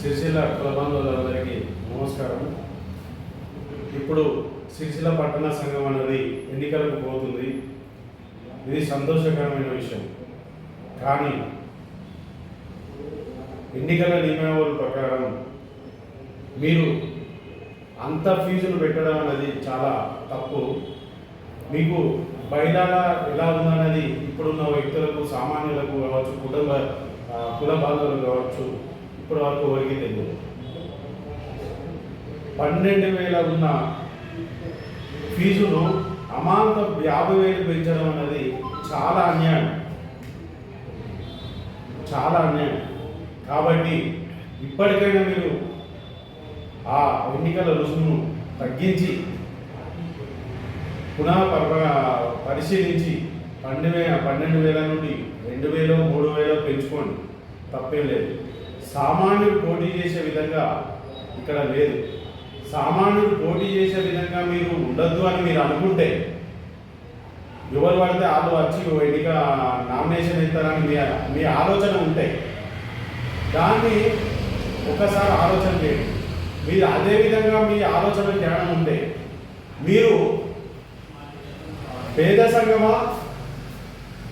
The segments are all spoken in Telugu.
సిరిసిల్ల కులబంధువులందరికీ నమస్కారం. ఇప్పుడు సిరిసిల్ల పట్టణ సంఘం అనేది ఎన్నికలకు పోతుంది. ఇది సంతోషకరమైన విషయం. కానీ ఎన్నికల నియమావళి ప్రకారం మీరు అంత ఫీజులు పెట్టడం అనేది చాలా తప్పు. మీకు బయట ఎలా ఉందనేది ఇప్పుడున్న వ్యక్తులకు సామాన్యులకు కావచ్చు కుటుంబ కుల బాధలు కావచ్చు ఇప్పటి వరకు ఎవరికి తెలియదు పన్నెండు వేల ఉన్న ఫీజును అమాంత యాభై వేలు పెంచడం అనేది చాలా అన్యాయం. చాలా అన్యాయం. కాబట్టి ఇప్పటికైనా మీరు ఆ ఎన్నికల రుసుమును తగ్గించి పునః పరిశీలించి పన్నెండు వేల పన్నెండు వేల నుండి రెండు వేలు మూడు వేలు పెంచుకోండి. తప్పేం లేదు. సామాన్యుడు పోటీ చేసే విధంగా ఇక్కడ లేదు. సామాన్యుడు పోటీ చేసే విధంగా మీరు ఉండద్దు అని మీరు అనుకుంటే ఎవరు పడితే వాళ్ళు వచ్చి ఎన్నిక నామినేషన్ ఇస్తారని మీ మీ ఆలోచన ఉంటాయి దాన్ని ఒకసారి ఆలోచన చేయండి. మీరు అదే విధంగా మీ ఆలోచన జ్ఞానం ఉంటే మీరు పేద సంఘమా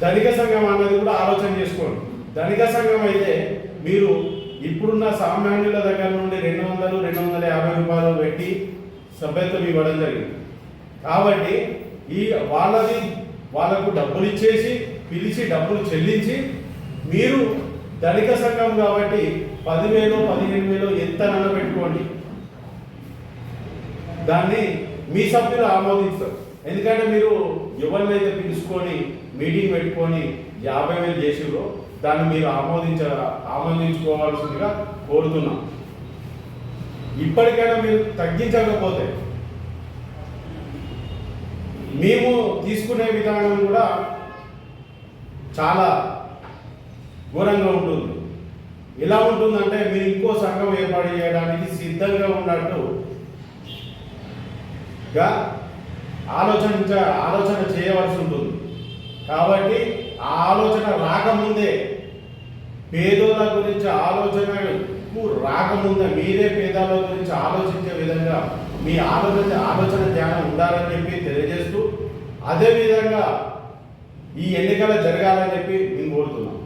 ధనిక సంఘం అన్నది కూడా ఆలోచన చేసుకోండి. ధనిక సంఘం అయితే మీరు ఇప్పుడున్న సామాన్యుల దగ్గర నుండి రెండు వందలు రెండు వందల యాభై రూపాయలు పెట్టి సభ్యత్వం ఇవ్వడం జరిగింది. కాబట్టి ఈ వాళ్ళది వాళ్ళకు డబ్బులు ఇచ్చేసి పిలిచి డబ్బులు చెల్లించి మీరు ధనిక సంఘం కాబట్టి పదివేలు పదిహేను వేలు ఎంత పెట్టుకోండి. దాన్ని మీ సభ్యులు ఆమోదిస్తారు. ఎందుకంటే మీరు ఎవరినైతే పిలుచుకొని మీటింగ్ పెట్టుకొని యాభై వేలు చేసిరో దాన్ని మీరు ఆమోదించ ఆమోదించుకోవాల్సిందిగా కోరుతున్నాం. ఇప్పటికైనా మీరు తగ్గించకపోతే మేము తీసుకునే విధానం కూడా చాలా ఘోరంగా ఉంటుంది. ఎలా ఉంటుందంటే మీరు ఇంకో సంఘం ఏర్పాటు చేయడానికి సిద్ధంగా ఉన్నట్టు గా ఆలోచించ ఆలోచన చేయవలసి ఉంటుంది. కాబట్టి ఆ ఆలోచన రాకముందే పేదోల గురించి ఆలోచనకు రాకముందే మీరే పేదల గురించి ఆలోచించే విధంగా మీ ఆలోచన ఆలోచన ధ్యానం ఉండాలని చెప్పి తెలియజేస్తూ అదే విధంగా ఈ ఎన్నికలు జరగాలని చెప్పి మేము కోరుతున్నాం.